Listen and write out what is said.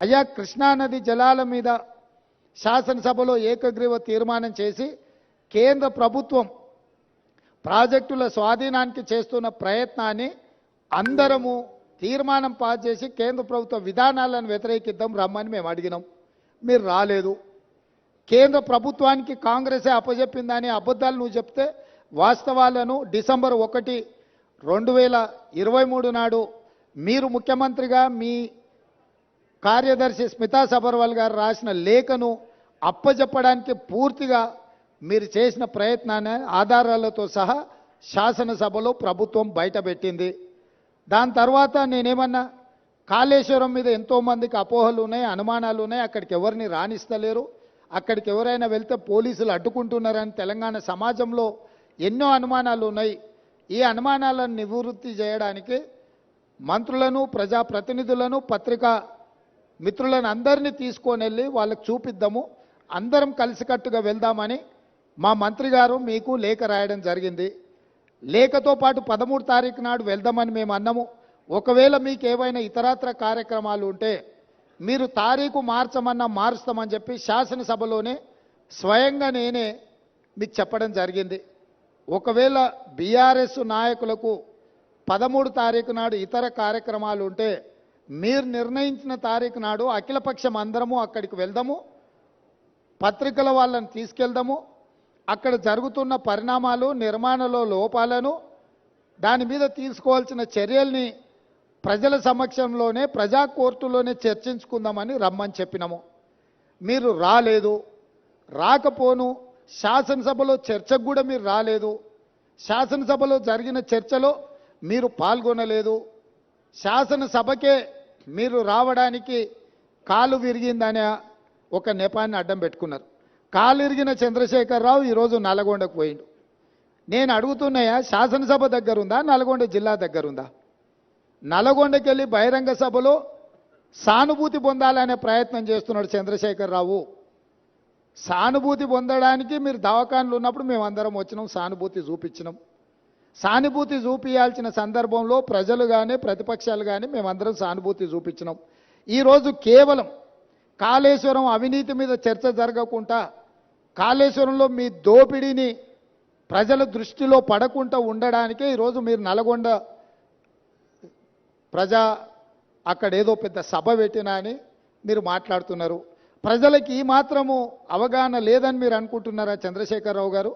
అయ్యా కృష్ణానది జలాల మీద శాసనసభలో ఏకగ్రీవ తీర్మానం చేసి కేంద్ర ప్రభుత్వం ప్రాజెక్టుల స్వాధీనానికి చేస్తున్న ప్రయత్నాన్ని అందరము తీర్మానం పాస్ చేసి కేంద్ర ప్రభుత్వ విధానాలను వ్యతిరేకిద్దాం రమ్మని మేము అడిగినాం. మీరు రాలేదు. కేంద్ర ప్రభుత్వానికి కాంగ్రెసే అప్పజెప్పిందని అబద్ధాలు నువ్వు చెప్తే వాస్తవాలను డిసెంబర్ ఒకటి రెండు వేల ఇరవై మూడు నాడు మీరు ముఖ్యమంత్రిగా మీ కార్యదర్శి స్మితా సబర్వాల్ గారు రాసిన లేఖను అప్పజెప్పడానికి పూర్తిగా మీరు చేసిన ప్రయత్నాన్ని ఆధారాలతో సహా శాసనసభలో ప్రభుత్వం బయటపెట్టింది. దాని తర్వాత నేనేమన్నా కాళేశ్వరం మీద ఎంతోమందికి అపోహలు ఉన్నాయి అనుమానాలు ఉన్నాయి అక్కడికి ఎవరిని రాణిస్తలేరు అక్కడికి ఎవరైనా వెళ్తే పోలీసులు అడ్డుకుంటున్నారని తెలంగాణ సమాజంలో ఎన్నో అనుమానాలు ఉన్నాయి. ఈ అనుమానాలను నివృత్తి చేయడానికి మంత్రులను ప్రజాప్రతినిధులను పత్రికా మిత్రులను అందరినీ తీసుకొని వెళ్ళి వాళ్ళకి చూపిద్దాము. అందరం కలిసికట్టుగా వెళ్దామని మా మంత్రి గారు మీకు లేఖ రాయడం జరిగింది. లేఖతో పాటు పదమూడు తారీఖు నాడు వెళ్దామని మేము అన్నాము. ఒకవేళ మీకు ఏవైనా ఇతరత్ర కార్యక్రమాలు ఉంటే మీరు తారీఖు మార్చమన్నా మారుస్తామని చెప్పి శాసనసభలోనే స్వయంగా నేనే మీకు చెప్పడం జరిగింది. ఒకవేళ బీఆర్ఎస్ నాయకులకు పదమూడు తారీఖు నాడు ఇతర కార్యక్రమాలు ఉంటే మీరు నిర్ణయించిన తారీఖు నాడు అఖిలపక్షం అందరము అక్కడికి వెళ్దాము పత్రికల వాళ్ళని తీసుకెళ్దాము అక్కడ జరుగుతున్న పరిణామాలు నిర్మాణంలో లోపాలను దాని మీద తీసుకోవాల్సిన చర్యల్ని ప్రజల సమక్షంలోనే ప్రజా కోర్టులోనే చర్చించుకుందామని రమ్మని చెప్పినాము. మీరు రాలేదు. రాకపోను శాసనసభలో చర్చకు కూడా మీరు రాలేదు. శాసనసభలో జరిగిన చర్చలో మీరు పాల్గొనలేదు. శాసనసభకే మీరు రావడానికి కాలు విరిగిందనే ఒక నెపాన్ని అడ్డం పెట్టుకున్నారు. కాలు ఇరిగిన చంద్రశేఖరరావు ఈరోజు నల్గొండకు పోయిండు. నేను అడుగుతున్నాయా శాసనసభ దగ్గర ఉందా నల్గొండ జిల్లా దగ్గర ఉందా నల్గొండకి వెళ్ళి బహిరంగ సభలో సానుభూతి పొందాలనే ప్రయత్నం చేస్తున్నాడు చంద్రశేఖరరావు. సానుభూతి పొందడానికి మీరు దవాఖాన్లు ఉన్నప్పుడు మేము అందరం వచ్చినాం సానుభూతి చూపించినాం. సానుభూతి చూపించాల్సిన సందర్భంలో ప్రజలు కానీ ప్రతిపక్షాలు కానీ మేమందరం సానుభూతి చూపించినాం. ఈరోజు కేవలం కాళేశ్వరం అవినీతి మీద చర్చ జరగకుండా కాళేశ్వరంలో మీ దోపిడీని ప్రజల దృష్టిలో పడకుండా ఉండడానికే ఈరోజు మీరు నల్గొండ ప్రజా అక్కడ ఏదో పెద్ద సభ పెట్టినా అని మీరు మాట్లాడుతున్నారు. ప్రజలకి ఈ మాత్రము అవగాహన లేదని మీరు అనుకుంటున్నారా చంద్రశేఖరరావు గారు?